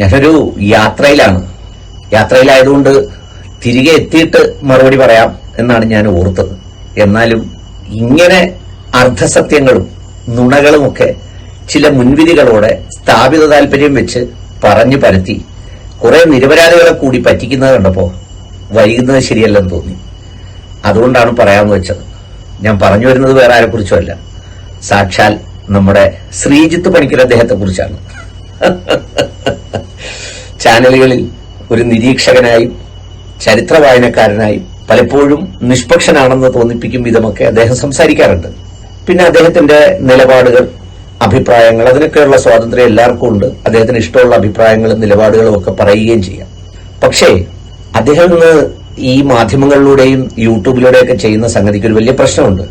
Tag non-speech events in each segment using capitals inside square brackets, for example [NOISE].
ഞാനൊരു യാത്രയിലാണ്. യാത്രയിലായതുകൊണ്ട് തിരികെ എത്തിയിട്ട് മറുപടി പറയാം എന്നാണ് ഞാൻ ഓർത്തത്. എന്നാലും ഇങ്ങനെ അർദ്ധസത്യങ്ങളും നുണകളുമൊക്കെ ചില മുൻവിധികളോടെ സ്ഥാപിത താല്പര്യം വെച്ച് പറഞ്ഞു പരത്തി കുറെ നിരപരാധികളെ കൂടി പറ്റിക്കുന്നത് കണ്ടപ്പോ വൈകുന്നത് ശരിയല്ലെന്ന് തോന്നി. അതുകൊണ്ടാണ് പറയാമെന്ന് വെച്ചത്. ഞാൻ പറഞ്ഞു വരുന്നത് വേറെ ആരെ കുറിച്ചുമല്ല സാക്ഷാൽ നമ്മുടെ ശ്രീജിത്ത് പണിക്കർ അദ്ദേഹത്തെ കുറിച്ചാണ് [LAUGHS] ചാനലുകളിൽ ഒരു നിരീക്ഷകനായും ചരിത്ര വായനക്കാരനായും പലപ്പോഴും നിഷ്പക്ഷനാണെന്ന് തോന്നിപ്പിക്കും വിധമൊക്കെ അദ്ദേഹം സംസാരിക്കാറുണ്ട്. പിന്നെ അദ്ദേഹത്തിന്റെ നിലപാടുകൾ അഭിപ്രായങ്ങൾ അതിനൊക്കെയുള്ള സ്വാതന്ത്ര്യം എല്ലാവർക്കും ഉണ്ട്. അദ്ദേഹത്തിന് ഇഷ്ടമുള്ള അഭിപ്രായങ്ങളും നിലപാടുകളും ഒക്കെ പറയുകയും ചെയ്യാം. പക്ഷേ അദ്ദേഹം ഇന്ന് ഈ മാധ്യമങ്ങളിലൂടെയും യൂട്യൂബിലൂടെയൊക്കെ ചെയ്യുന്ന സംഗതിക്ക് ഒരു വലിയ പ്രശ്നമുണ്ട്.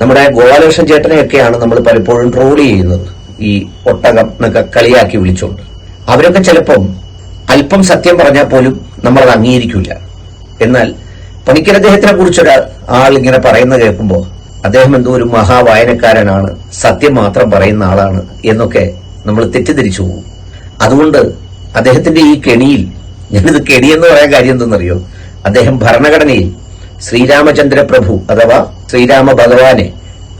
നമ്മുടെ ഗോപാലകൃഷ്ണൻ ചേട്ടനെയൊക്കെയാണ് നമ്മൾ പലപ്പോഴും ട്രോൾ ചെയ്യുന്നത്. ഈ ഒട്ടകം എന്നൊക്കെ കളിയാക്കി വിളിച്ചുകൊണ്ട്. അവരൊക്കെ ചിലപ്പം അല്പം സത്യം പറഞ്ഞാൽ പോലും നമ്മൾ അത് അംഗീകരിക്കില്ല എന്നാൽ പണിക്കർ അദ്ദേഹത്തിനെ കുറിച്ചൊരാൾ ആൾ ഇങ്ങനെ പറയുന്നത് കേൾക്കുമ്പോൾ അദ്ദേഹം എന്തോ ഒരു മഹാവായനക്കാരനാണ് സത്യം മാത്രം പറയുന്ന ആളാണ് എന്നൊക്കെ നമ്മൾ തെറ്റിദ്ധരിച്ചു പോകും. അതുകൊണ്ട് അദ്ദേഹത്തിന്റെ ഈ കെണിയിൽ ഞാനിത് കെണി എന്ന് പറയാൻ കാര്യം എന്തെന്നറിയോ? അദ്ദേഹം ഭരണഘടനയിൽ ശ്രീരാമചന്ദ്ര പ്രഭു അഥവാ ശ്രീരാമ ഭഗവാനെ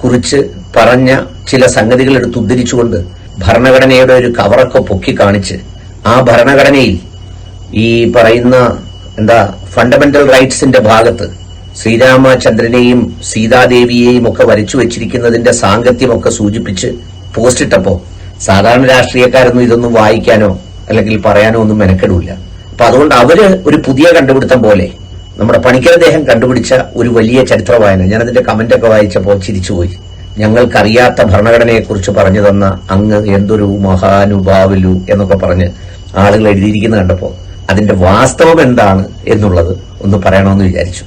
കുറിച്ച് പറഞ്ഞ ചില സംഗതികൾ എടുത്ത് ഉദ്ധരിച്ചുകൊണ്ട് ഭരണഘടനയുടെ ഒരു കവറൊക്കെ പൊക്കി കാണിച്ച് ആ ഭരണഘടനയിൽ ഈ പറയുന്ന എന്താ ഫണ്ടമെന്റൽ റൈറ്റ്സിന്റെ ഭാഗത്ത് ശ്രീരാമചന്ദ്രനെയും സീതാദേവിയെയും ഒക്കെ വരച്ചു വെച്ചിരിക്കുന്നതിന്റെ സാങ്കത്യമൊക്കെ സൂചിപ്പിച്ച് പോസ്റ്റ് ഇട്ടപ്പോ സാധാരണ രാഷ്ട്രീയക്കാരൊന്നും ഇതൊന്നും വായിക്കാനോ അല്ലെങ്കിൽ പറയാനോ ഒന്നും മെനക്കെടില്ല അപ്പൊ അതുകൊണ്ട് അവർ ഒരു പുതിയ കണ്ടുപിടുത്തം പോലെ നമ്മുടെ പണിക്കർ അദ്ദേഹം കണ്ടുപിടിച്ച ഒരു വലിയ ചരിത്ര വായന ഞാനതിന്റെ കമന്റ് ഒക്കെ വായിച്ചപ്പോൾ ചിരിച്ചുപോയി. ഞങ്ങൾക്കറിയാത്ത ഭരണഘടനയെക്കുറിച്ച് പറഞ്ഞു തന്ന അങ്ങ് എന്തൊരു മഹാനുഭാവലു എന്നൊക്കെ പറഞ്ഞ് ആളുകൾ എഴുതിയിരിക്കുന്നത് കണ്ടപ്പോൾ അതിന്റെ വാസ്തവം എന്താണ് എന്നുള്ളത് ഒന്ന് പറയണമെന്ന് വിചാരിച്ചു.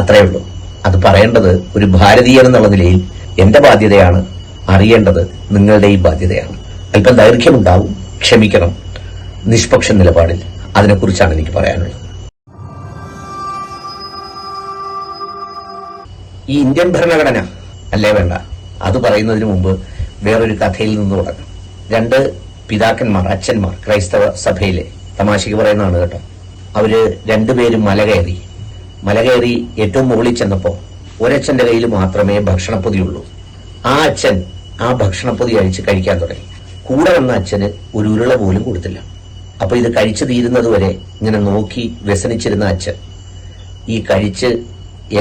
അത്രയേ ഉള്ളൂ. അത് പറയേണ്ടത് ഒരു ഭാരതീയൻ എന്നുള്ള നിലയിൽ എന്റെ ബാധ്യതയാണ് അറിയേണ്ടത് നിങ്ങളുടെ ഈ ബാധ്യതയാണ്. അല്പം ദൈർഘ്യമുണ്ടാവും ക്ഷമിക്കണം നിഷ്പക്ഷ നിലപാടിൽ അതിനെക്കുറിച്ചാണ് എനിക്ക് പറയാനുള്ളത്. ഈ ഇന്ത്യൻ ഭരണഘടന അല്ലേ വേണ്ട അത് പറയുന്നതിന് മുമ്പ് വേറൊരു കഥയിൽ നിന്ന് തുടങ്ങാം. രണ്ട് പിതാക്കന്മാർ അച്ഛന്മാർ ക്രൈസ്തവ സഭയിലെ തമാശയ്ക്ക് പറയുന്നതാണ് കേട്ടോ. അവർ രണ്ടുപേരും മല കയറി. മല കയറി ഏറ്റവും മുകളിൽ ചെന്നപ്പോ ഒരച്ഛന്റെ കയ്യിൽ മാത്രമേ ഭക്ഷണപ്പൊതിയുള്ളൂ ആ അച്ഛൻ ആ ഭക്ഷണപ്പൊതി അഴിച്ച് കഴിക്കാൻ തുടങ്ങി. കൂടെ വന്ന അച്ഛന് ഒരു ഉരുള പോലും കൊടുത്തില്ല. അപ്പൊ ഇത് കഴിച്ചു തീരുന്നത് വരെ ഇങ്ങനെ നോക്കി വ്യസനിച്ചിരുന്ന അച്ഛൻ ഈ കഴിച്ച്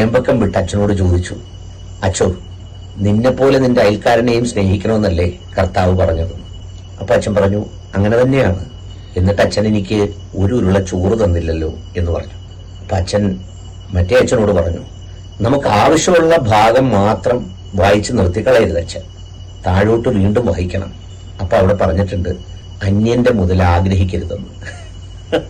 ഏമ്പക്കം വിട്ട് അച്ഛനോട് ചോദിച്ചു അച്ഛോ നിന്നെപ്പോലെ നിന്റെ അയൽക്കാരനെയും സ്നേഹിക്കണമെന്നല്ലേ കർത്താവ് പറഞ്ഞത്? അപ്പൊ അച്ഛൻ പറഞ്ഞു അങ്ങനെ തന്നെയാണ്. എന്നിട്ട് അച്ഛൻ എനിക്ക് ഒരു ഉരുള ചോറ് തന്നില്ലല്ലോ എന്ന് പറഞ്ഞു. അപ്പൊ അച്ഛൻ മറ്റേ അച്ഛനോട് പറഞ്ഞു നമുക്ക് ആവശ്യമുള്ള ഭാഗം മാത്രം വായിച്ച് നിർത്തിക്കളയരുത് അച്ഛൻ. താഴോട്ട് വീണ്ടും വായിക്കണം അപ്പൊ അവിടെ പറഞ്ഞിട്ടുണ്ട് അന്യന്റെ മുതൽ ആഗ്രഹിക്കരുതെന്ന്. [LAUGHS]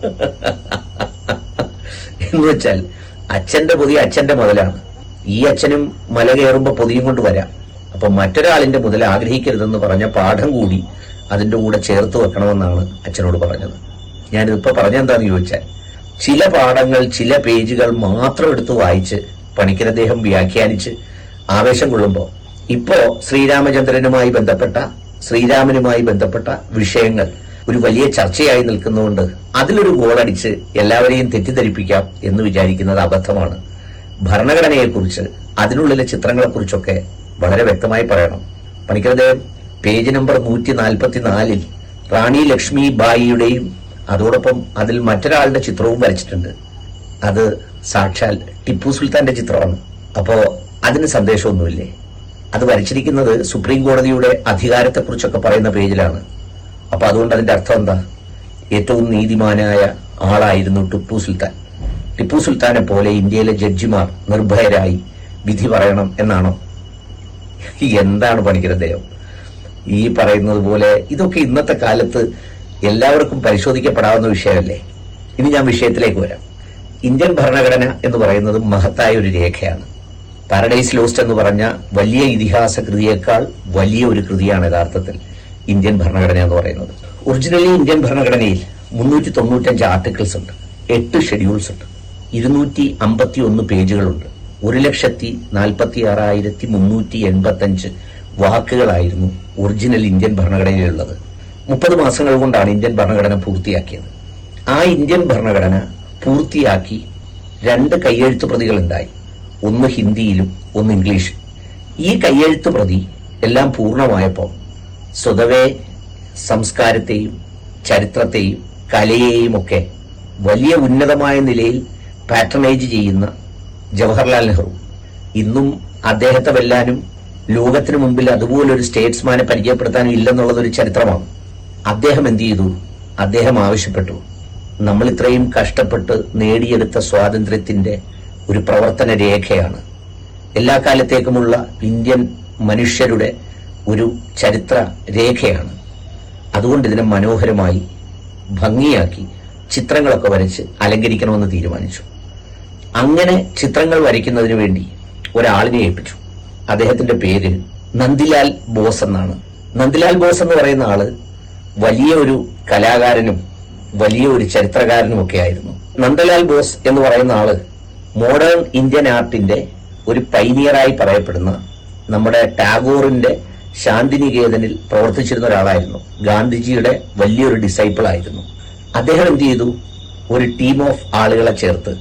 എന്ന് വെച്ചാൽ അച്ഛന്റെ പൊതി അച്ഛന്റെ മുതലാണ്. ഈ അച്ഛനും മല കയറുമ്പോൾ പൊതിയും കൊണ്ട് വരാം. അപ്പൊ മറ്റൊരാളിന്റെ മുതൽ ആഗ്രഹിക്കരുതെന്ന് പറഞ്ഞ പാഠം കൂടി അതിന്റെ കൂടെ ചേർത്ത് വെക്കണമെന്നാണ് അച്ഛനോട് പറഞ്ഞത്. ഞാനിതിപ്പോൾ പറഞ്ഞെന്താണെന്ന് ചോദിച്ചാൽ ചില പാഠങ്ങൾ ചില പേജുകൾ മാത്രം എടുത്ത് വായിച്ച് പണിക്കർ അദ്ദേഹം വ്യാഖ്യാനിച്ച് ആവേശം കൊള്ളുമ്പോൾ ഇപ്പോ ശ്രീരാമചന്ദ്രനുമായി ബന്ധപ്പെട്ട ശ്രീരാമനുമായി ബന്ധപ്പെട്ട വിഷയങ്ങൾ ഒരു വലിയ ചർച്ചയായി നിൽക്കുന്നതുകൊണ്ട് അതിലൊരു ഗോളടിച്ച് എല്ലാവരെയും തെറ്റിദ്ധരിപ്പിക്കാം എന്ന് വിചാരിക്കുന്നത് അബദ്ധമാണ്. ഭരണഘടനയെക്കുറിച്ച് അതിനുള്ളിലെ ചിത്രങ്ങളെക്കുറിച്ചൊക്കെ വളരെ വ്യക്തമായി പറയണം. പണിക്കരദേവൻ പേജ് നമ്പർ നൂറ്റി നാൽപ്പത്തി നാലിൽ റാണി ലക്ഷ്മി ബായിയുടെയും അതോടൊപ്പം അതിൽ മറ്റൊരാളുടെ ചിത്രവും വരച്ചിട്ടുണ്ട്. അത് സാക്ഷാൽ ടിപ്പു സുൽത്താന്റെ ചിത്രമാണ്. അപ്പോ അതിന് സന്ദേശമൊന്നുമില്ലേ? അത് വരച്ചിരിക്കുന്നത് സുപ്രീം കോടതിയുടെ അധികാരത്തെക്കുറിച്ചൊക്കെ പറയുന്ന പേജിലാണ്. അപ്പൊ അതുകൊണ്ട് അതിന്റെ അർത്ഥം എന്താ? ഏറ്റവും നീതിമാനായ ആളായിരുന്നു ടിപ്പു സുൽത്താൻ. ടിപ്പു സുൽത്താനെ പോലെ ഇന്ത്യയിലെ ജഡ്ജിമാർ നിർഭയരായി വിധി പറയണം എന്നാണോ? എന്താണ് പണിക്കര അദ്ദേഹം ഈ പറയുന്നത് പോലെ ഇതൊക്കെ ഇന്നത്തെ കാലത്ത് എല്ലാവർക്കും പരിശോധിക്കപ്പെടാവുന്ന വിഷയമല്ലേ? ഇനി ഞാൻ വിഷയത്തിലേക്ക് വരാം. ഇന്ത്യൻ ഭരണഘടന എന്ന് പറയുന്നത് മഹത്തായ ഒരു രേഖയാണ്. പാരഡൈസ് ലോസ്റ്റ് എന്ന് പറഞ്ഞ വലിയ ഇതിഹാസ കൃതിയേക്കാൾ വലിയ ഒരു കൃതിയാണ് യഥാർത്ഥത്തിൽ ഇന്ത്യൻ ഭരണഘടന എന്ന് പറയുന്നത്. ഒറിജിനലി ഇന്ത്യൻ ഭരണഘടനയിൽ മുന്നൂറ്റി തൊണ്ണൂറ്റഞ്ച് ആർട്ടിക്കിൾസ് ഉണ്ട്. എട്ട് ഷെഡ്യൂൾസ് ഉണ്ട്. ഇരുന്നൂറ്റി അമ്പത്തി ഒന്ന് പേജുകളുണ്ട് ഒരു ലക്ഷത്തി നാൽപ്പത്തി ആറായിരത്തി മുന്നൂറ്റി എൺപത്തി അഞ്ച് വാക്കുകളായിരുന്നു ഒറിജിനൽ ഇന്ത്യൻ ഭരണഘടനയിലുള്ളത്. മുപ്പത് മാസങ്ങൾ കൊണ്ടാണ് ഇന്ത്യൻ ഭരണഘടന പൂർത്തിയാക്കിയത്. ആ ഇന്ത്യൻ ഭരണഘടന പൂർത്തിയാക്കി രണ്ട് കയ്യെഴുത്ത് പ്രതികൾ ഉണ്ടായി ഒന്ന് ഹിന്ദിയിലും ഒന്ന് ഇംഗ്ലീഷ് ഈ കയ്യെഴുത്ത് പ്രതി എല്ലാം പൂർണമായപ്പോൾ സ്വതവേ സംസ്കാരത്തെയും ചരിത്രത്തെയും കലയെയും ഒക്കെ വലിയ ഉന്നതമായ നിലയിൽ പാറ്റർനൈസ് ചെയ്യുന്ന ജവഹർലാൽ നെഹ്റു. ഇന്നും അദ്ദേഹത്തെ വെല്ലാനും ലോകത്തിന് മുമ്പിൽ അതുപോലൊരു സ്റ്റേറ്റ്സ്മാനെ പരിചയപ്പെടുത്താനും ഇല്ലെന്നുള്ളതൊരു ചരിത്രമാണ്. അദ്ദേഹം എന്ത് ചെയ്തു? അദ്ദേഹം ആവശ്യപ്പെട്ടു. നമ്മൾ ഇത്രയും കഷ്ടപ്പെട്ട് നേടിയെടുത്ത സ്വാതന്ത്ര്യത്തിന്റെ ഒരു പ്രവർത്തന രേഖയാണ്. എല്ലാ കാലത്തേക്കുമുള്ള ഇന്ത്യൻ മനുഷ്യരുടെ ഒരു ചരിത്ര രേഖയാണ്. അതുകൊണ്ട് ഇതിനെ മനോഹരമായി ഭംഗിയാക്കി ചിത്രങ്ങളൊക്കെ വരച്ച് അലങ്കരിക്കണമെന്ന് തീരുമാനിച്ചു. അങ്ങനെ ചിത്രങ്ങൾ വരയ്ക്കുന്നതിന് വേണ്ടി ഒരാളിനെ ഏൽപ്പിച്ചു. അദ്ദേഹത്തിന്റെ പേര് നന്ദിലാൽ ബോസ് എന്നാണ്. നന്ദിലാൽ ബോസ് എന്ന് പറയുന്ന ആൾ വലിയ ഒരു കലാകാരനും വലിയ ഒരു ചരിത്രകാരനും ഒക്കെ ആയിരുന്നു. നന്ദലാൽ ബോസ് എന്ന് പറയുന്ന ആൾ മോഡേൺ ഇന്ത്യൻ ആർട്ടിന്റെ ഒരു പൈനിയറായി പറയപ്പെടുന്ന നമ്മുടെ ടാഗോറിന്റെ ശാന്തിനികേതനിൽ പ്രവർത്തിച്ചിരുന്ന ഒരാളായിരുന്നു. ഗാന്ധിജിയുടെ വലിയൊരു ഡിസൈപ്പിൾ ആയിരുന്നു. അദ്ദേഹം എന്ത് ചെയ്തു? ഒരു ടീം ഓഫ് ആളുകളെ ചേർത്ത്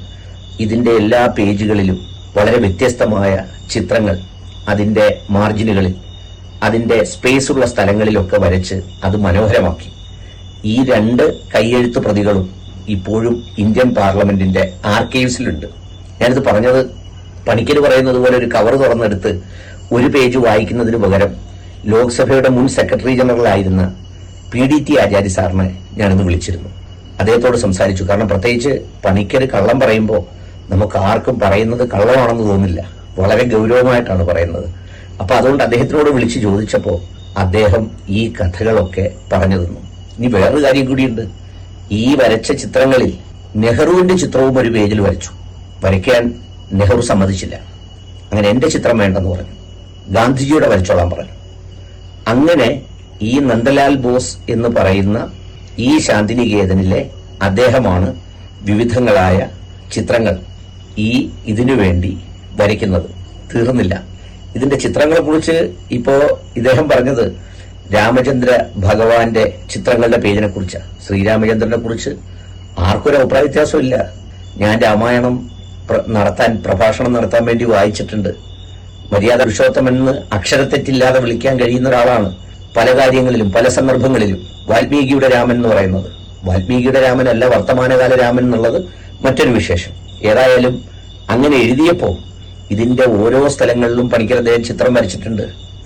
ഇതിന്റെ എല്ലാ പേജുകളിലും വളരെ വ്യത്യസ്തമായ ചിത്രങ്ങൾ അതിന്റെ മാർജിനുകളിൽ അതിന്റെ സ്പേസ് ഉള്ള സ്ഥലങ്ങളിലൊക്കെ വരച്ച് അത് മനോഹരമാക്കി. ഈ രണ്ട് കൈയെഴുത്ത് പ്രതികളും ഇപ്പോഴും ഇന്ത്യൻ പാർലമെന്റിന്റെ ആർക്കൈവ്സിലുണ്ട്. ഞാനിത് പറഞ്ഞത് പണിക്കൽ പറയുന്നത് പോലെ ഒരു കവർ തുറന്നെടുത്ത് ഒരു പേജ് വായിക്കുന്നതിന് പകരം ലോക്സഭയുടെ മുൻ സെക്രട്ടറി ജനറൽ ആയിരുന്ന പി ഡി ടി ആചാര്യ സാറിനെ ഞാനിന്ന് വിളിച്ചിരുന്നു. അദ്ദേഹത്തോട് സംസാരിച്ചു. കാരണം പ്രത്യേകിച്ച് പണിക്കൽ കള്ളം പറയുമ്പോൾ നമുക്ക് ആർക്കും പറയുന്നത് കള്ളമാണെന്ന് തോന്നില്ല. വളരെ ഗൗരവമായിട്ടാണ് പറയുന്നത്. അപ്പോൾ അതുകൊണ്ട് അദ്ദേഹത്തിനോട് വിളിച്ച് ചോദിച്ചപ്പോൾ അദ്ദേഹം ഈ കഥകളൊക്കെ പറഞ്ഞു തന്നു. ഇനി വേറൊരു കാര്യം കൂടിയുണ്ട്. ഈ വരച്ച ചിത്രങ്ങളിൽ നെഹ്റുവിന്റെ ചിത്രവും ഒരു പേജിൽ വരച്ചു. വരയ്ക്കാൻ നെഹ്റു സമ്മതിച്ചില്ല. അങ്ങനെ എന്റെ ചിത്രം വേണ്ടെന്ന് പറഞ്ഞു. ഗാന്ധിജിയുടെ വരച്ചോളാൻ പറഞ്ഞു. അങ്ങനെ ഈ നന്ദലാൽ ബോസ് എന്ന് പറയുന്ന ഈ ശാന്തിനികേതനിലെ അദ്ദേഹമാണ് വിവിധങ്ങളായ ചിത്രങ്ങൾ ഈ ഇതിനു വേണ്ടി വരയ്ക്കുന്നത് തീർന്നില്ല. ഇതിന്റെ ചിത്രങ്ങളെ കുറിച്ച് ഇപ്പോ ഇദ്ദേഹം പറഞ്ഞത് രാമചന്ദ്ര ഭഗവാന്റെ ചിത്രങ്ങളുടെ പേജിനെ കുറിച്ച് ശ്രീരാമചന്ദ്രനെ കുറിച്ച് ആർക്കൊരു അഭിപ്രായ വ്യത്യാസമില്ല. ഞാൻ രാമായണം നടത്താൻ പ്രഭാഷണം നടത്താൻ വേണ്ടി വായിച്ചിട്ടുണ്ട്. മര്യാദ പുരുഷോത്തമൻ എന്ന് അക്ഷരത്തെറ്റില്ലാതെ വിളിക്കാൻ കഴിയുന്ന ഒരാളാണ് പല കാര്യങ്ങളിലും പല സന്ദർഭങ്ങളിലും വാൽമീകിയുടെ രാമൻ എന്ന് പറയുന്നത്. വാൽമീകിയുടെ അല്ല വർത്തമാനകാല രാമൻ എന്നുള്ളത് മറ്റൊരു വിശേഷം. ഏതായാലും അങ്ങനെ എഴുതിയപ്പോ ഇതിന്റെ ഓരോ സ്ഥലങ്ങളിലും പണിക്കർ അദ്ദേഹം ചിത്രം വരച്ചിട്ടുണ്ട്.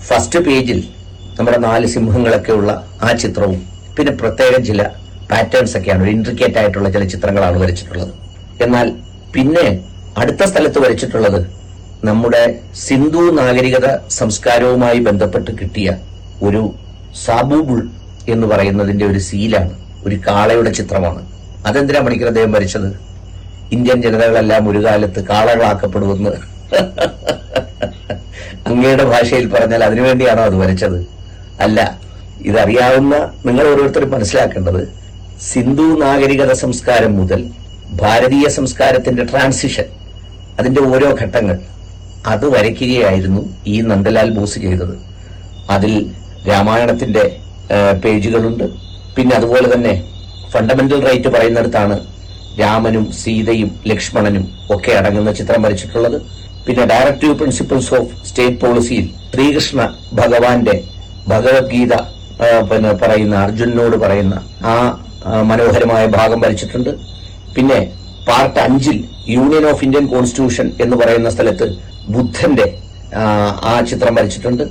ഫസ്റ്റ് പേജിൽ നമ്മുടെ നാല് സിംഹങ്ങളൊക്കെ ഉള്ള ആ ചിത്രവും പിന്നെ പ്രത്യേകം ചില പാറ്റേൺസ് ഒക്കെയാണ് ഒരു ഇൻട്രിക്കേറ്റ് ആയിട്ടുള്ള ചില ചിത്രങ്ങളാണ് വരച്ചിട്ടുള്ളത്. എന്നാൽ പിന്നെ അടുത്ത സ്ഥലത്ത് വരച്ചിട്ടുള്ളത് നമ്മുടെ സിന്ധു നാഗരികത സംസ്കാരവുമായി ബന്ധപ്പെട്ട് കിട്ടിയ ഒരു സാബൂബുൾ എന്ന് പറയുന്നതിന്റെ ഒരു സീലാണ് ഒരു കാളയുടെ ചിത്രമാണ്. അതെന്തിനാ മണിക്കർ അദ്ദേഹം വരച്ചത്? ഇന്ത്യൻ ജനതകളെല്ലാം ഒരു കാലത്ത് കാളകളാക്കപ്പെടുമെന്ന് അങ്ങയുടെ ഭാഷയിൽ പറഞ്ഞാൽ അതിനുവേണ്ടിയാണോ അത് വരച്ചത്? അല്ല ഇതറിയാവുന്ന നിങ്ങൾ ഓരോരുത്തരും മനസ്സിലാക്കേണ്ടത് സിന്ധു നാഗരികത സംസ്കാരം മുതൽ ഭാരതീയ സംസ്കാരത്തിന്റെ ട്രാൻസിഷൻ അതിന്റെ ഓരോ ഘട്ടങ്ങൾ അത് വരയ്ക്കുകയായിരുന്നു ഈ നന്ദലാൽ ബോസ് ചെയ്തത്. അതിൽ രാമായണത്തിന്റെ പേജുകളുണ്ട്. പിന്നെ അതുപോലെ തന്നെ ഫണ്ടമെന്റൽ റൈറ്റ് പറയുന്നിടത്താണ് രാമനും സീതയും ലക്ഷ്മണനും ഒക്കെ അടങ്ങുന്ന ചിത്രം വരച്ചിട്ടുള്ളത്. പിന്നെ ഡയറക്റ്റീവ് പ്രിൻസിപ്പിൾസ് ഓഫ് സ്റ്റേറ്റ് പോളിസിയിൽ ശ്രീകൃഷ്ണ ഭഗവാന്റെ ഭഗവത്ഗീത പിന്നെ പറയുന്ന അർജുനനോട് പറയുന്ന ആ മനോഹരമായ ഭാഗം വരച്ചിട്ടുണ്ട്. പിന്നെ പാർട്ട് അഞ്ചിൽ യൂണിയൻ ഓഫ് ഇന്ത്യൻ കോൺസ്റ്റിറ്റ്യൂഷൻ എന്ന് പറയുന്ന സ്ഥലത്ത് ബുദ്ധന്റെ ആ, ചിത്രം വരച്ചിട്ടുണ്ട്.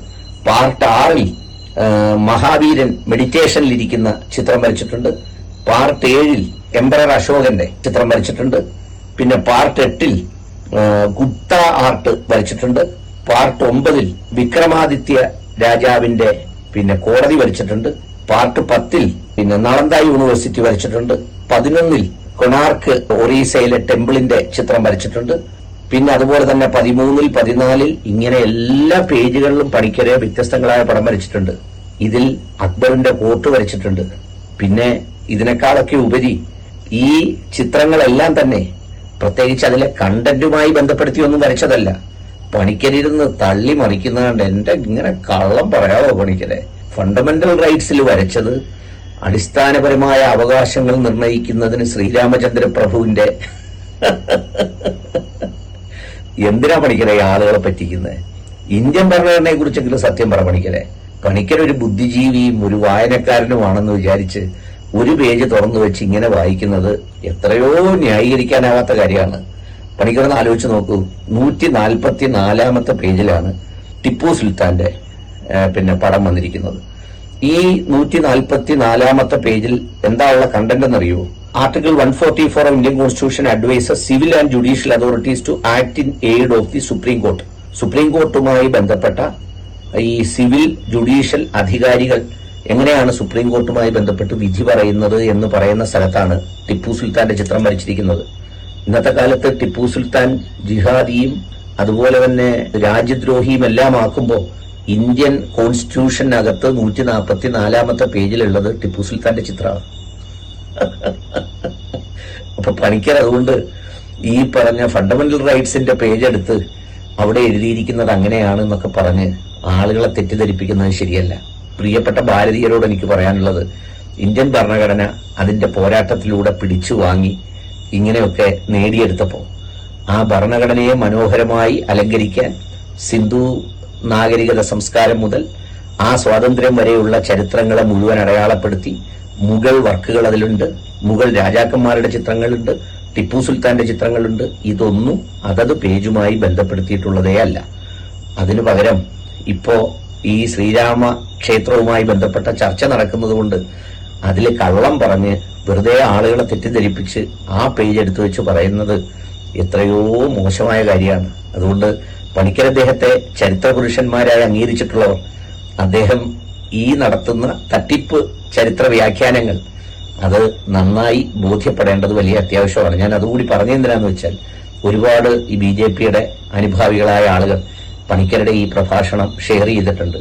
പാർട്ട് ആറിൽ മഹാവീരൻ മഹാവീരൻ മെഡിറ്റേഷനിലിരിക്കുന്ന ചിത്രം വരച്ചിട്ടുണ്ട്. പാർട്ട് ഏഴിൽ എംപറർ അശോകന്റെ ചിത്രം വരച്ചിട്ടുണ്ട്. പിന്നെ പാർട്ട് എട്ടിൽ ഗുപ്ത ആർട്ട് വരച്ചിട്ടുണ്ട്. പാർട്ട് ഒമ്പതിൽ വിക്രമാദിത്യ രാജാവിന്റെ പിന്നെ കോടതി വരച്ചിട്ടുണ്ട്. പാർട്ട് പത്തിൽ പിന്നെ നളന്ദ യൂണിവേഴ്സിറ്റി വരച്ചിട്ടുണ്ട്. പതിനൊന്നിൽ കൊണാർക്ക് ഒറീസയിലെ ടെമ്പിളിന്റെ ചിത്രം വരച്ചിട്ടുണ്ട്. പിന്നെ അതുപോലെ തന്നെ പതിമൂന്നിൽ പതിനാലിൽ ഇങ്ങനെ എല്ലാ പേജുകളിലും പണിക്കരെ വ്യത്യസ്തങ്ങളായ പടം വരച്ചിട്ടുണ്ട്. ഇതിൽ അക്ബറിന്റെ കോട്ട് വരച്ചിട്ടുണ്ട്. പിന്നെ ഇതിനേക്കാളൊക്കെ ഉപരി ഈ ചിത്രങ്ങളെല്ലാം തന്നെ പ്രത്യേകിച്ച് അതിലെ കണ്ടന്റുമായി ബന്ധപ്പെടുത്തിയൊന്നും വരച്ചതല്ല. പണിക്കരിരുന്ന് തള്ളി മറിക്കുന്നതുകൊണ്ട് എന്റെ ഇങ്ങനെ കള്ളം പറയാവോ പണിക്കരെ? ഫണ്ടമെന്റൽ റൈറ്റ്സിൽ വരച്ചത് അടിസ്ഥാനപരമായ അവകാശങ്ങൾ നിർണയിക്കുന്നതിന് ശ്രീരാമചന്ദ്ര പ്രഭുവിന്റെ എന്തിനാ പണിക്കരെ ആളുകളെ പറ്റിക്കുന്നത് ഇന്ത്യൻ ഭരണഘടനയെ കുറിച്ചെങ്കിലും സത്യം പറ പണിക്കരെ. പണിക്കരൊരു ബുദ്ധിജീവിയും ഒരു വായനക്കാരനുമാണെന്ന് വിചാരിച്ച് ഒരു പേജ് തുറന്നു വെച്ച് ഇങ്ങനെ വായിക്കുന്നത് എത്രയോ ന്യായീകരിക്കാനാവാത്ത കാര്യമാണ്. പണിക്കറന്ന് ആലോചിച്ച് നോക്കൂ. നൂറ്റി നാൽപ്പത്തി നാലാമത്തെ പേജിലാണ് ടിപ്പു സുൽത്താന്റെ പിന്നെ പടം വന്നിരിക്കുന്നത്. ഈ നൂറ്റി നാൽപ്പത്തി നാലാമത്തെ പേജിൽ ഉള്ള കണ്ടന്റ് എന്നറിയോ? Article one forty four of Indian constitution adviser civil and judicial authorities to act in aid of the supreme court supreme കോർട്ടുമായി ബന്ധപ്പെട്ട ഈ സിവിൽ ജുഡീഷ്യൽ അധികാരികൾ എങ്ങനെയാണ് സുപ്രീം കോർട്ടുമായി ബന്ധപ്പെട്ട് വിധി പറയുന്നത് എന്ന് പറയുന്ന സ്ഥലത്താണ് ടിപ്പു സുൽത്താന്റെ ചിത്രം വരച്ചിരിക്കുന്നത്. ഇന്നത്തെ കാലത്ത് ടിപ്പു സുൽത്താൻ ജിഹാദിയും അതുപോലെ തന്നെ രാജ്യദ്രോഹിയും എല്ലാം ആക്കുമ്പോൾ ഇന്ത്യൻ കോൺസ്റ്റിറ്റ്യൂഷനകത്ത് നൂറ്റി നാൽപ്പത്തി നാലാമത്തെ പേജിലുള്ളത് ടിപ്പു സുൽത്താന്റെ ചിത്രമാണ്. അപ്പൊ പണിക്കർ അതുകൊണ്ട് ഈ പറഞ്ഞ ഫണ്ടമെന്റൽ റൈറ്റ്സിന്റെ പേജ് എടുത്ത് അവിടെ എഴുതിയിരിക്കുന്നത് അങ്ങനെയാണ് എന്നൊക്കെ പറഞ്ഞ് ആളുകളെ തെറ്റിദ്ധരിപ്പിക്കുന്നത് ശരിയല്ല. പ്രിയപ്പെട്ട ഭാരതീയരോട് എനിക്ക് പറയാനുള്ളത് ഇന്ത്യൻ ഭരണഘടന അതിന്റെ പോരാട്ടത്തിലൂടെ പിടിച്ചു വാങ്ങി ഇങ്ങനെയൊക്കെ നേടിയെടുത്തപ്പോൾ ആ ഭരണഘടനയെ മനോഹരമായി അലങ്കരിക്കാൻ സിന്ധു നാഗരികത സംസ്കാരം മുതൽ ആ സ്വാതന്ത്ര്യം വരെയുള്ള ചരിത്രങ്ങളെ മുഴുവൻ അടയാളപ്പെടുത്തി മുഗൾ വർക്കുകൾ അതിലുണ്ട് മുഗൾ രാജാക്കന്മാരുടെ ചിത്രങ്ങളുണ്ട് ടിപ്പു സുൽത്താന്റെ ചിത്രങ്ങളുണ്ട്. ഇതൊന്നും അതത് പേജുമായി ബന്ധപ്പെടുത്തിയിട്ടുള്ളതേ അല്ല. അതിനു പകരം ഇപ്പോ ഈ ശ്രീരാമ ക്ഷേത്രവുമായി ബന്ധപ്പെട്ട ചർച്ച നടക്കുന്നതുകൊണ്ട് അതിൽ കള്ളം പറഞ്ഞ് വെറുതെ ആളുകളെ തെറ്റിദ്ധരിപ്പിച്ച് ആ പേജ് എടുത്തു വെച്ച് പറയുന്നത് എത്രയോ മോശമായ കാര്യമാണ്. അതുകൊണ്ട് പണിക്കർ അദ്ദേഹത്തെ ചരിത്ര പുരുഷന്മാരായി അംഗീകരിച്ചിട്ടുള്ളവർ അദ്ദേഹം ഈ നടത്തുന്ന തട്ടിപ്പ് ചരിത്ര വ്യാഖ്യാനങ്ങൾ അത് നന്നായി ബോധ്യപ്പെടേണ്ടത് വലിയ അത്യാവശ്യമാണ്. ഞാൻ അതുകൂടി പറഞ്ഞെന്തിനാന്ന് വെച്ചാൽ ഒരുപാട് ഈ ബി ജെ പിയുടെ അനുഭാവികളായ ആളുകൾ പണിക്കരുടെ ഈ പ്രഭാഷണം ഷെയർ ചെയ്തിട്ടുണ്ട്.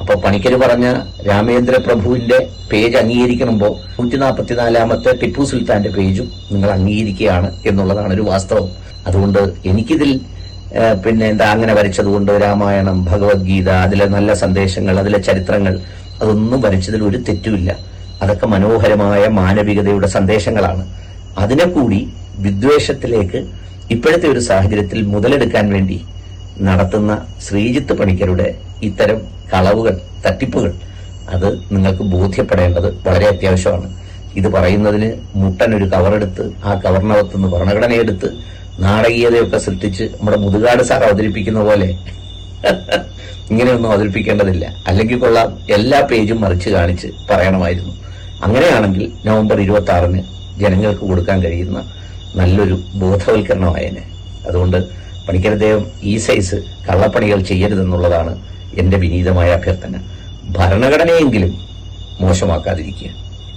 അപ്പോൾ പണിക്കർ പറഞ്ഞ രാമേന്ദ്ര പ്രഭുവിന്റെ പേജ് അംഗീകരിക്കുമ്പോൾ നൂറ്റി നാൽപ്പത്തിനാലാമത്തെ ടിപ്പു സുൽത്താന്റെ പേജും നിങ്ങൾ അംഗീകരിക്കുകയാണ് എന്നുള്ളതാണ് ഒരു വാസ്തവം. അതുകൊണ്ട് എനിക്കിതിൽ പിന്നെ എന്താ അങ്ങനെ വരച്ചതുകൊണ്ട് രാമായണം ഭഗവത്ഗീത അതിലെ നല്ല സന്ദേശങ്ങൾ അതിലെ ചരിത്രങ്ങൾ അതൊന്നും വരച്ചതിൽ ഒരു തെറ്റുമില്ല. അതൊക്കെ മനോഹരമായ മാനവികതയുടെ സന്ദേശങ്ങളാണ്. അതിനെ കൂടി വിദ്വേഷത്തിലേക്ക് ഇപ്പോഴത്തെ ഒരു സാഹചര്യത്തിൽ മുതലെടുക്കാൻ വേണ്ടി നടത്തുന്ന ശ്രീജിത്ത് പണിക്കരുടെ ഇത്തരം കളവുകൾ തട്ടിപ്പുകൾ അത് നിങ്ങൾക്ക് ബോധ്യപ്പെടേണ്ടത് വളരെ അത്യാവശ്യമാണ്. ഇത് പറയുന്നതിന് മുട്ടൻ ഒരു കവറെടുത്ത് ആ കവറിനകത്തുനിന്ന് ഭരണഘടനയെടുത്ത് നാടകീയതയൊക്കെ സൃഷ്ടിച്ച് നമ്മുടെ മുതുകാട് സാർ അവതരിപ്പിക്കുന്ന പോലെ [LAUGHS] ഇങ്ങനെയൊന്നും അവതരിപ്പിക്കേണ്ടതില്ല. അല്ലെങ്കിൽ കൊള്ളാം എല്ലാ പേജും മറിച്ച് കാണിച്ച് പറയണമായിരുന്നു. അങ്ങനെയാണെങ്കിൽ നവംബർ ഇരുപത്തി ആറിന് ജനങ്ങൾക്ക് കൊടുക്കാൻ കഴിയുന്ന നല്ലൊരു ബോധവൽക്കരണമായേനെ. അതുകൊണ്ട് പണിക്കരദേവം ഈ സൈസ് കള്ളപ്പണികൾ ചെയ്യരുതെന്നുള്ളതാണ് എന്റെ വിനീതമായ അഭ്യർത്ഥന. ഭരണഘടനയെങ്കിലും മോശമാക്കാതിരിക്കുക.